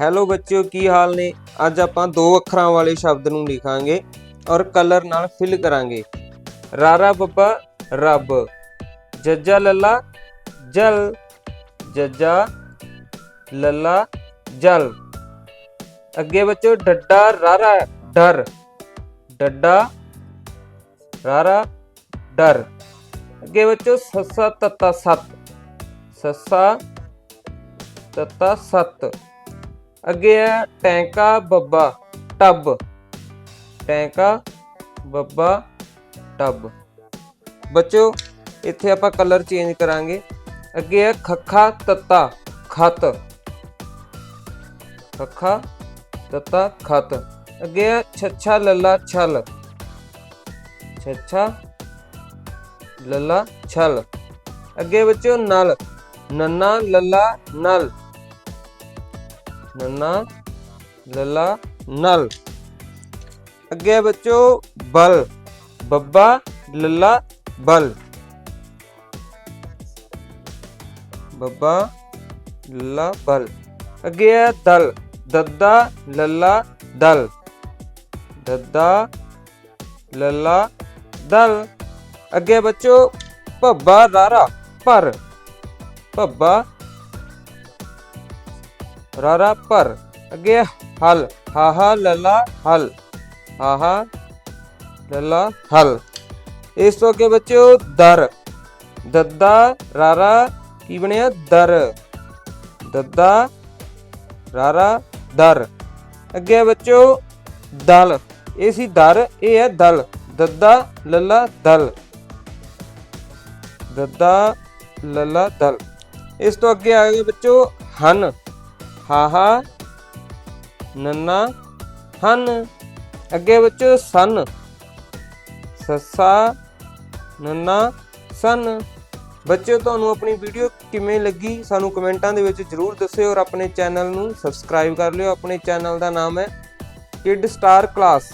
Hello ਬੱਚਿਓ, ਕੀ ਹਾਲ ਨੇ? ਅੱਜ ਆਪਾਂ ਦੋ ਅੱਖਰਾਂ ਵਾਲੇ ਸ਼ਬਦ ਨੂੰ ਲਿਖਾਂਗੇ ਔਰ ਕਲਰ ਨਾਲ ਫਿਲ ਕਰਾਂਗੇ। ਰਾਰਾ ਬੱਬਾ, ਰੱਬ। ਜੱਜਾ ਲੱਲਾ, ਜਲ। ਜੱਜਾ ਲੱਲਾ, ਜਲ। ਅੱਗੇ ਬੱਚੋ ਡੱਡਾ, ਰਾਰਾ, ਡਰ। ਡੱਡਾ, ਰਾਰਾ, ਡਰ। ਅੱਗੇ ਬੱਚੋ ਸੱਸਾ ਤੱਤਾ ਸੱਤ। ਸੱਸਾ ਤੱਤਾ ਸੱਤ। ਅੱਗੇ ਹੈ ਟੈਂਕਾ ਬੱਬਾ ਟੱਬ ਟੈਂਕਾ ਬੱਬਾ ਟੱਬ ਬੱਚੋ ਇੱਥੇ ਆਪਾਂ ਕਲਰ ਚੇਂਜ ਕਰਾਂਗੇ ਅੱਗੇ ਹੈ ਖੱਖਾ ਤੱਤਾ ਖਤ ਖੱਖਾ ਤੱਤਾ ਖਤ ਅੱਗੇ ਹੈ ਛੱਛਾ ਲੱਲਾ ਛਲ ਛੱਛਾ ਲੱਲਾ ਛਲ ਅੱਗੇ ਬੱਚੋ ਨਲ ਨੰਨਾ ਲੱਲਾ ਨਲ नन्ना लला नल अगे बच्चो बल बब्बा लला बल बब्बा लला बल अगे है दल दद्दा लला दल दद्दा लला दल अगे बच्चो भब्बा दारा पर भब्बा ਪਰ ਭੱਬਾ ਰਾਰਾ ਪਰ ਅੱਗੇ ਹਲ ਹਾਹਾ ਲੱਲਾ ਹਲ ਹਾਹਾ ਲੱਲਾ ਹਲ ਇਸ ਤੋਂ ਅੱਗੇ ਬੱਚਿਓ ਦਰ ਦੱਦਾ ਰਾਰਾ ਕੀ ਬਣਿਆ ਦਰ ਦੱਦਾ ਰਾਰਾ ਦਰ ਅੱਗੇ ਬੱਚਿਓ ਦਲ ਇਹ ਸੀ ਦਰ ਇਹ ਹੈ ਦਲ ਦੱਦਾ ਲੱਲਾ ਦਲ ਦੱਦਾ ਲੱਲਾ ਦਲ ਇਸ ਤੋਂ ਅੱਗੇ ਆ ਗਏ ਬੱਚੋ ਹਨ ਹਾਹਾ, ਨੰਨਾ, ਹਨ। ਅੱਗੇ ਬੱਚੋ ਸਨ। ਸੱਸਾ, ਨੰਨਾ, ਸਨ। ਬੱਚਿਓ, ਤੁਹਾਨੂੰ ਆਪਣੀ ਵੀਡੀਓ ਕਿਵੇਂ ਲੱਗੀ? ਸਾਨੂੰ ਕਮੈਂਟਾਂ ਦੇ ਵਿੱਚ ਜਰੂਰ ਦੱਸਿਓ ਔਰ ਆਪਣੇ ਚੈਨਲ ਨੂੰ ਸਬਸਕ੍ਰਾਈਬ ਕਰ ਲਿਓ। ਆਪਣੇ ਚੈਨਲ ਦਾ ਨਾਮ ਹੈ ਕਿਡ ਸਟਾਰ ਕਲਾਸ।